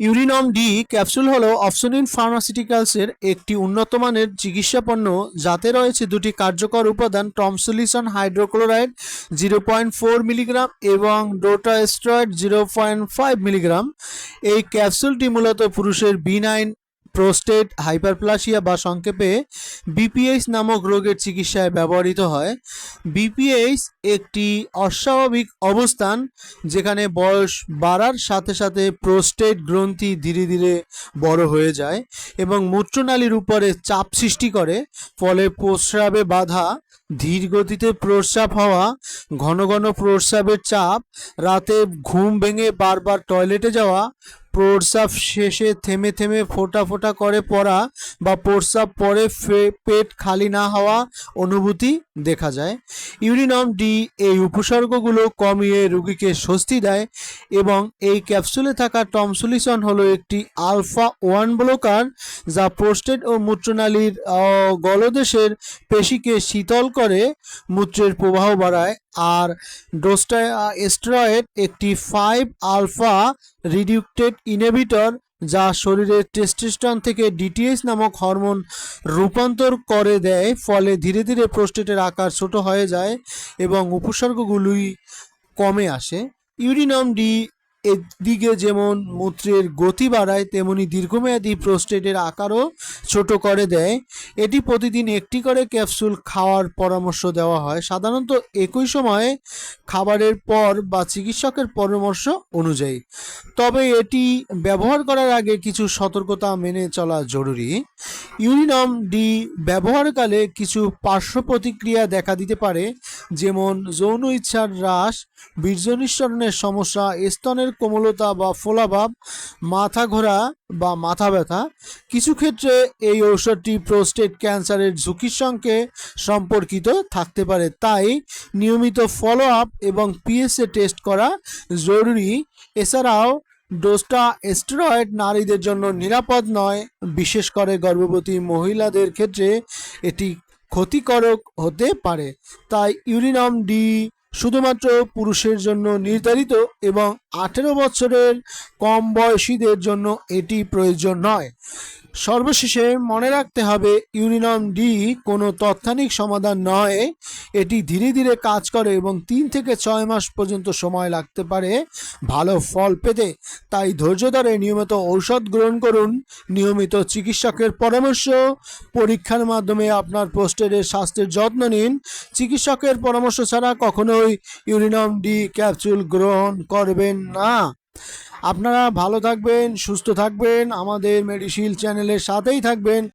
ইউরিনম D capsule হল অপসোনিন ফার্মাসিউটিক্যালসের একটি উন্নত মানের চিকিৎসা পণ্য, যাতে রয়েছে দুটি কার্যকর উপাদান tamsulosin hydrochloride zero point four milligram এবং dutasteride zero point five milligram. এই ক্যাপসুলটি মূলত পুরুষের বিনাইন প্রোস্টেট, হাইপারপ্লাসিয়া বা সংক্ষেপে বিপিএইচ নামক রোগের চিকিৎসায় ব্যবহৃত হয়। বিপিএইচ একটি অস্বাভাবিক অবস্থান যেখানে বয়স বাড়ার সাথে সাথে প্রোস্টেট গ্রন্থি ধীরে ধীরে বড় হয়ে যায় এবং মূত্রনালীর উপরে চাপ সৃষ্টি করে, ফলে প্রস্রাবে বাধা ধীর গতিতে প্রস্রাব হওয়া, ঘন ঘন প্রস্রাবের চাপ, রাতে ঘুম ভেঙে বারবার টয়লেটে যাওয়া প্রস্রাব শেষে থেমে থেমে ফোটা ফোটা করে পড়া বা প্রস্রাব পরে পেট খালি না হওয়া অনুভূতি দেখা যায়। ইউরিনম ডি এই উপসর্গগুলো কমিয়ে রুগীকে স্বস্তি দেয় এবং এই ক্যাপসুলে থাকা টমসুলিসন হলো একটি আলফা ওয়ান ব্লকার যা প্রোস্টেট ও মূত্রনালীর গলদেশের পেশিকে শীতল করে মূত্রের প্রবাহ বাড়ায়। আর ডোস্টা এস্টেরয়েড একটি ফাইভ আলফা রিডিউক্টেড ইনহিবিটর যা শরীরের টেস্টিস্টন থেকে ডিটিএইচ নামক হরমোন রূপান্তর করে দেয়, ফলে ধীরে ধীরে প্রোস্টেটের আকার ছোট হয়ে যায় এবং উপসর্গগুলি কমে আসে। ইউরিনাম ডি এদিকে যেমন মূত্রের গতি বাড়ায়, তেমনি দীর্ঘমেয়াদী প্রোস্টেটের আকারও ছোট করে দেয়। এটি প্রতিদিন একটি করে ক্যাপসুল খাওয়ার পরামর্শ দেওয়া হয়। সাধারণত একই সময়ে খাবারের পর বা চিকিৎসকের পরামর্শ অনুযায়ী। তবে এটি ব্যবহার করার আগে কিছু সতর্কতা মেনে চলা জরুরি। ইউরিনম ডি ব্যবহারকালে কিছু পার্শ্ব প্রতিক্রিয়া দেখা দিতে পারে, যেমন যৌন ইচ্ছার হ্রাস বীর্য নিঃসরণের সমস্যা, স্তনের কোমলতা বা ফোলাভাব মাথা ঘোরা বা মাথা ব্যথা, কিছু ক্ষেত্রে এই ঔষধটি প্রোস্টেট ক্যান্সারের ঝুঁকির সঙ্গে সম্পর্কিত থাকতে পারে। তাই নিয়মিত ফলো আপ এবং পিএসএ টেস্ট করা জরুরি। এছাড়াও ডোজটা স্টেরয়েড নারীদের জন্য নিরাপদ নয়। বিশেষ করে গর্ভবতী মহিলাদের ক্ষেত্রে এটি ক্ষতিকারক হতে পারে। তাই ইউরিনাম ডি শুধুমাত্র পুরুষের জন্য নির্ধারিত এবং আঠেরো বছরের কম বয়সীদের জন্য এটি প্রয়োজন নয়। সর্বশেষে মনে রাখতে হবে, ইউরিনম ডি কোনো তৎক্ষণিক সমাধান নয়। এটি ধীরে ধীরে কাজ করে এবং তিন থেকে ছয় মাস পর্যন্ত সময় লাগতে পারে। ভালো ফল পেতে তাই ধৈর্য ধরে নিয়মিত ঔষধ গ্রহণ করুন। নিয়মিত চিকিৎসকের পরামর্শ, পরীক্ষার মাধ্যমে আপনার পোস্টের স্বাস্থ্যের যত্ন নিন। চিকিৎসকের পরামর্শ ছাড়া কখনোই ইউরিনম ডি ক্যাপসুল গ্রহণ করবেন না। আপনারা ভালো থাকবেন সুস্থ থাকবেন আমাদের মেডিসিল চ্যানেলের সাথেই থাকবেন।